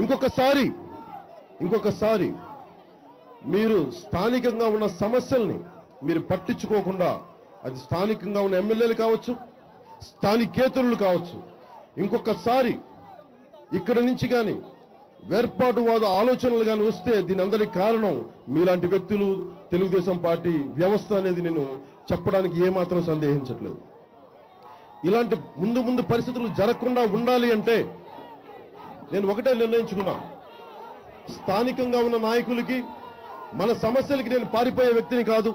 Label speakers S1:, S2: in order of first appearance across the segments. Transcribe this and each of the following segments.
S1: ఇంకొకసారి ఇంకొకసారి మీరు స్థానికంగా ఉన్న సమస్యల్ని మీరు పట్టించుకోకుండా అది స్థానికంగా ఉన్న ఎమ్మెల్యేలు కావచ్చు స్థానికేతరులు కావచ్చు ఇంకొకసారి ఇక్కడ నుంచి కానీ వేర్పాటువాద ఆలోచనలు కానీ వస్తే దీని అందరికి కారణం మీలాంటి వ్యక్తులు తెలుగుదేశం పార్టీ వ్యవస్థ అనేది నేను చెప్పడానికి ఏమాత్రం సందేహించట్లేదు. ఇలాంటి ముందు ముందు పరిస్థితులు జరగకుండా ఉండాలి అంటే నేను ఒకటే నిర్ణయించుకున్నా. స్థానికంగా ఉన్న నాయకులకి మన సమస్యలకి నేను పారిపోయే వ్యక్తిని కాదు.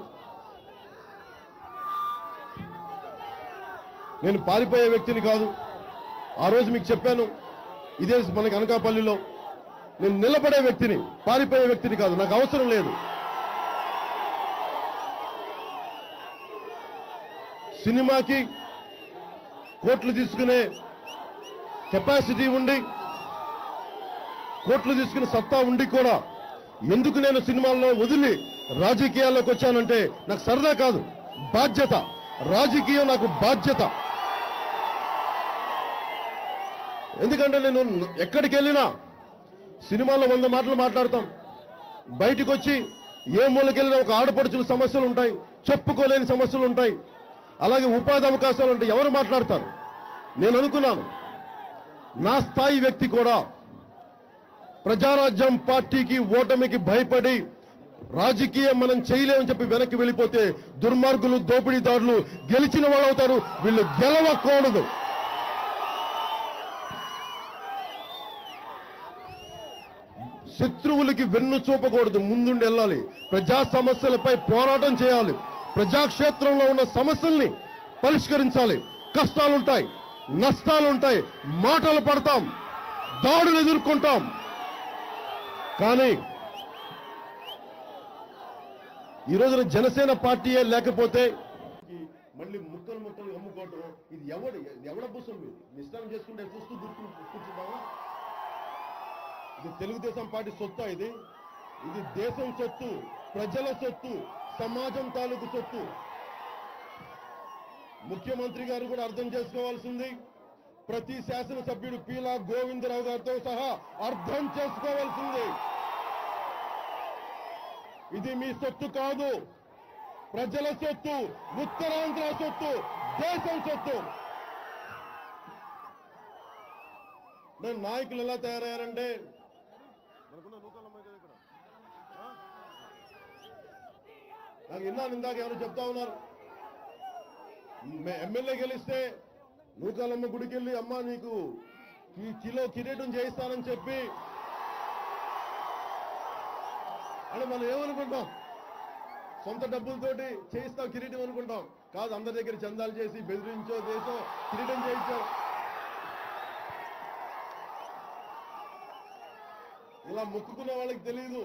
S1: నేను పారిపోయే వ్యక్తిని కాదు. ఆ రోజు మీకు చెప్పాను ఇదే మనకి అనకాపల్లిలో నేను నిలబడే వ్యక్తిని పారిపోయే వ్యక్తిని కాదు. నాకు అవసరం లేదు. సినిమాకి కోట్లు తీసుకునే కెపాసిటీ ఉండి కోట్లు తీసుకుని సత్తా ఉండి కూడా ఎందుకు నేను సినిమాల్లో వదిలి రాజకీయాల్లోకి వచ్చానంటే నాకు సరదా కాదు బాధ్యత. రాజకీయం నాకు బాధ్యత. ఎందుకంటే నేను ఎక్కడికి వెళ్ళినా సినిమాలో వంద మాటలు మాట్లాడతాం. బయటకు వచ్చి ఏ మూలకెళ్ళినా ఒక ఆడపడుచుల సమస్యలు ఉంటాయి చెప్పుకోలేని సమస్యలు ఉంటాయి. అలాగే ఉపాధి అవకాశాలు ఉంటాయి ఎవరు మాట్లాడతారు? నేను అనుకున్నాను. నా స్థాయి వ్యక్తి కూడా ప్రజారాజ్యం పార్టీకి ఓటమికి భయపడి రాజకీయం మనం చేయలేమని చెప్పి వెనక్కి వెళ్ళిపోతే దుర్మార్గులు దోపిడీదారులు గెలిచిన వాళ్ళు అవుతారు వీళ్ళు గెలవకూడదు. శత్రువులకి వెన్ను చూపకూడదు. ముందుండి వెళ్ళాలి. ప్రజా సమస్యలపై పోరాటం చేయాలి. ప్రజాక్షేత్రంలో ఉన్న సమస్యల్ని పరిష్కరించాలి. కష్టాలుంటాయి నష్టాలుంటాయి. మాటలు పడతాం దాడులు ఎదుర్కొంటాం. కానీ ఈ రోజున జనసేన పార్టీయే లేకపోతే మళ్ళీ ముక్కలు ముక్కలు అమ్ముకోవటం ఇది ఎవడు ఎవడ పుస్తకం ఇది? నిష్ఠానం చేసుకుంటే చూస్తూ గుర్తు ఇది తెలుగుదేశం పార్టీ సొత్తు ఇది. ఇది దేశం సొత్తు ప్రజల సొత్తు సమాజం తాలూకు సొత్తు. ముఖ్యమంత్రి గారు కూడా అర్థం చేసుకోవాల్సింది. ప్రతి శాసనసభ్యుడు పీలా గోవిందరావు గారితో సహా అర్థం చేసుకోవాల్సింది. ఇది మీ సొత్తు కాదు. ప్రజల సొత్తు ఉత్తరాంధ్ర సొత్తు దేశం సొత్తు. నేను నాయకులు ఎలా తయారయ్యారంటే? నాకు విన్నాను ఇందాక ఎవరు చెప్తా ఉన్నారు. ఎమ్మెల్యే గెలిస్తే నూకాలమ్మ గుడికి వెళ్ళి అమ్మ నీకు ఈ కిలో కిరీటం చేయిస్తానని చెప్పి అని మనం ఏమనుకుంటాం? సొంత డబ్బులతోటి చేయిస్తాం కిరీటం అనుకుంటాం. కాదు అందరి దగ్గర చందాలు చేసి బెదిరించో చేసో కిరీటం చేయించో. ఇలా మొక్కుకున్న వాళ్ళకి తెలియదు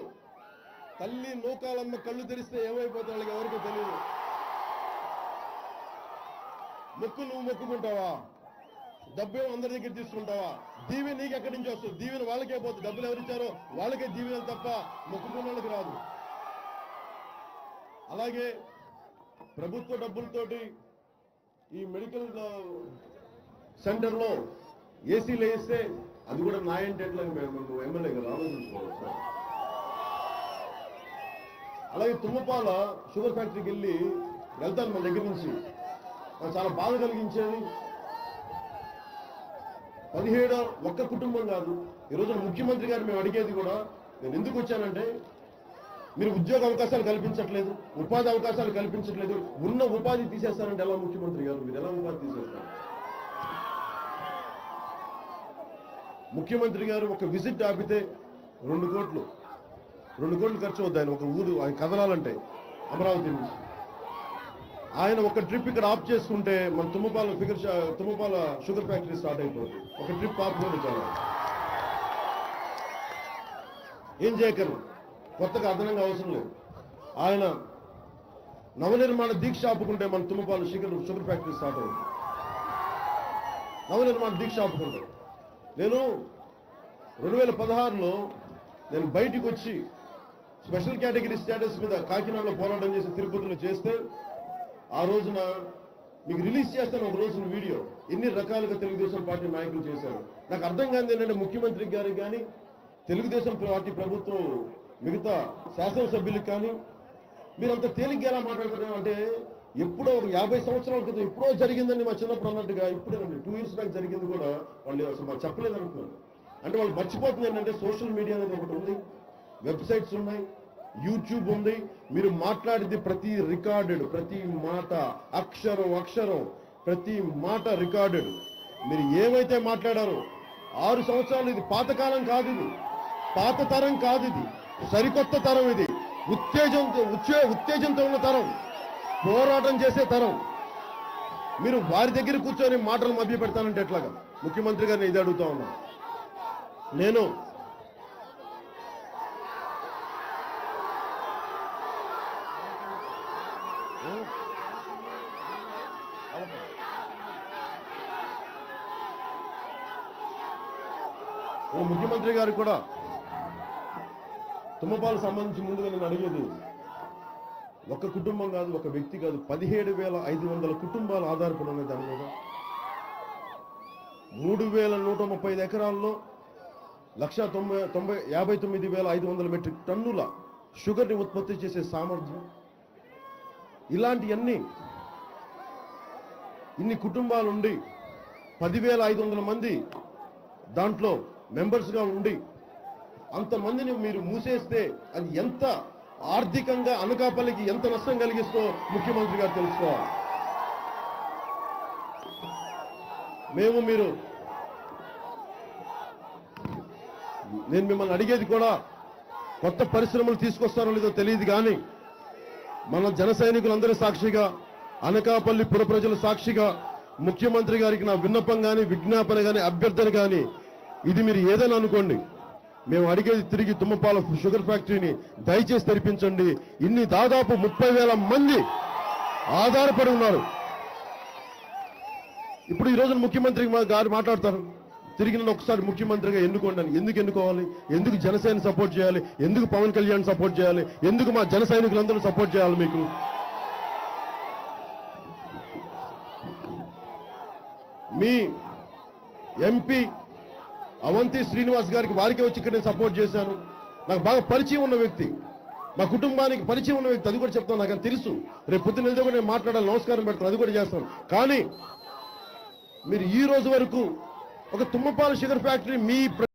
S1: తల్లి నూకాలమ్మ కళ్ళు తెరిస్తే ఏమైపోతే వాళ్ళకి ఎవరికీ తెలియదు మొక్కు నువ్వు మొక్కుకుంటావా? డబ్బేమో అందరి దగ్గర తీసుకుంటావా? దీవెన నీకు ఎక్కడి నుంచి వస్తుంది? దీవెన వాళ్ళకే పోతుంది. డబ్బులు ఎవరిచ్చారో వాళ్ళకే దీవెనలు తప్ప మొక్కుకున్నోళ్ళకి రాదు. అలాగే ప్రభుత్వ డబ్బులతోటి ఈ మెడికల్ సెంటర్లో ఏసీలు వేస్తే అది కూడా నా ఏంటంటే ఎమ్మెల్యే గారు ఆలోచించుకోవాలి సార్. అలాగే తుమ్మపాల షుగర్ ఫ్యాక్టరీకి వెళ్ళి వెళ్తాను మన దగ్గర నుంచి. చాలా బాధ కలిగించేది. పదిహేడు ఒక్క కుటుంబం కాదు. ఈ రోజున ముఖ్యమంత్రి గారు మేము అడిగేది కూడా నేను ఎందుకు వచ్చానంటే మీరు ఉద్యోగ అవకాశాలు కల్పించట్లేదు ఉపాధి అవకాశాలు కల్పించట్లేదు ఉన్న ఉపాధి తీసేస్తారంటే ఎలా ముఖ్యమంత్రి గారు? మీరు ఎలా ఉపాధి తీసేస్తారు? ముఖ్యమంత్రి గారు ఒక విజిట్ ఆపితే రెండు కోట్లు. రెండు కోట్లు ఖర్చు అవుద్ది ఒక ఊరు ఆయన కదలాలంటే అమరావతి నుంచి. ఆయన ఒక ట్రిప్ ఇక్కడ ఆఫ్ చేసుకుంటే మన Thummapala figure Thummapala sugar factory start అయిపోతుంది. ఒక ట్రిప్ ఆఫ్ చాలా ఏం చేయకరు కొత్తగా అదనంగా అవసరం లేదు. ఆయన నవనిర్మాణ దీక్ష ఆపుకుంటే మన Thummapala sugar sugar factory start అవుతుంది. నవనిర్మాణ దీక్ష ఆపుకుంటే. నేను రెండు వేల పదహారులో నేను బయటికి వచ్చి స్పెషల్ కేటగిరీ స్టేటస్ మీద కాకినాడలో పోరాటం చేసి తిరుపతిలో చేస్తే ఆ రోజున మీకు రిలీజ్ చేస్తాను ఒక రోజున వీడియో. ఎన్ని రకాలుగా తెలుగుదేశం పార్టీ నాయకులు చేశారు. నాకు అర్థం కాదు ఏంటంటే ముఖ్యమంత్రి గారికి కానీ తెలుగుదేశం పార్టీ ప్రభుత్వం మిగతా శాసనసభ్యులకు కానీ మీరు అంత తేలిగ్గా ఎలా మాట్లాడుతున్నారు అంటే ఎప్పుడో ఒక యాభై సంవత్సరాల క్రితం ఎప్పుడో జరిగిందని మా చిన్నప్పుడు అన్నట్టుగా ఇప్పుడేనండి. టూ ఇయర్స్ బ్యాక్ జరిగింది కూడా వాళ్ళు అసలు మాకు చెప్పలేదు అనుకున్నాను అంటే వాళ్ళు మర్చిపోతుంది ఏంటంటే సోషల్ మీడియా అనేది ఒకటి ఉంది. వెబ్సైట్స్ ఉన్నాయి. యూట్యూబ్ ఉంది. మీరు మాట్లాడేది ప్రతి రికార్డెడ్ ప్రతి మాట అక్షరం అక్షరం ప్రతి మాట రికార్డెడ్. మీరు ఏమైతే మాట్లాడారో ఆరు సంవత్సరాలు ఇది పాతకాలం కాదు ఇది. పాత తరం కాదు ఇది. సరికొత్త తరం ఇది. ఉత్తేజంతో ఉచ్చే- ఉత్తేజంతో ఉన్న తరం. పోరాటం చేసే తరం. మీరు వారి దగ్గర కూర్చొని మాటలు మభ్య పెడతానంటే ఎట్లాగా? ముఖ్యమంత్రి గారిని ఇది అడుగుతా ఉన్నా. నేను ఓ ముఖ్యమంత్రి గారికి కూడా తుమ్మపాలు సంబంధించి ముందుగా నేను అడిగేది ఒక కుటుంబం కాదు ఒక వ్యక్తి కాదు పదిహేడు వేల ఐదు వందల కుటుంబాలు ఆధారపడి ఉన్నాయి దాని మీద. మూడు వేల నూట ముప్పై ఐదు ఎకరాల్లో లక్ష తొంభై తొంభై యాభై తొమ్మిది వేల ఐదు వందల మెట్రిక్ టన్నుల షుగర్ని ఉత్పత్తి చేసే సామర్థ్యం ఇలాంటివన్నీ ఇన్ని కుటుంబాలు ఉండి పదివేల ఐదు వందల మంది దాంట్లో మెంబర్స్గా ఉండి అంతమందిని మీరు మూసేస్తే అది ఎంత ఆర్థికంగా అనకాపల్లికి ఎంత నష్టం కలిగిస్తో ముఖ్యమంత్రి గారు తెలుసుకోవాలి. మేము మీరు నేను మిమ్మల్ని అడిగేది కూడా కొత్త పరిశ్రమలు తీసుకొస్తారో లేదో తెలియదు కానీ మన జన సైనికులందరి సాక్షిగా అనకాపల్లి పుర ప్రజల సాక్షిగా ముఖ్యమంత్రి గారికి నా విన్నపం కానీ విజ్ఞాపన కానీ అభ్యర్థన కానీ ఇది మీరు ఏదైనా అనుకోండి. మేము అడిగేది తిరిగి తుమ్మపాల షుగర్ ఫ్యాక్టరీని దయచేసి తెరిపించండి. ఇన్ని దాదాపు ముప్పై వేల మంది ఆధారపడి ఉన్నారు. ఇప్పుడు ఈ రోజున ముఖ్యమంత్రి మా- గారు మాట్లాడతారు. తిరిగి నన్ను ఒకసారి ముఖ్యమంత్రిగా ఎన్నుకోండి. ఎందుకు ఎన్నుకోవాలి? ఎందుకు జనసేన సపోర్ట్ చేయాలి? ఎందుకు పవన్ కళ్యాణ్ సపోర్ట్ చేయాలి? ఎందుకు మా జన సైనికులందరూ సపోర్ట్ చేయాలి మీకు? మీ ఎంపీ అవంతి శ్రీనివాస్ గారికి వారికే వచ్చి ఇక్కడ నేను సపోర్ట్ చేశాను. నాకు బాగా పరిచయం ఉన్న వ్యక్తి. మా కుటుంబానికి పరిచయం ఉన్న వ్యక్తి అది కూడా చెప్తాను. నాకు తెలుసు. రేపు పొద్దున్న వెళ్తే కూడా నేను మాట్లాడాలి నమస్కారం పెడతాను అది కూడా చేస్తాను. కానీ మీరు ఈ రోజు వరకు ఒక తుమ్మపాల షుగర్ ఫ్యాక్టరీ మీ ప్ర-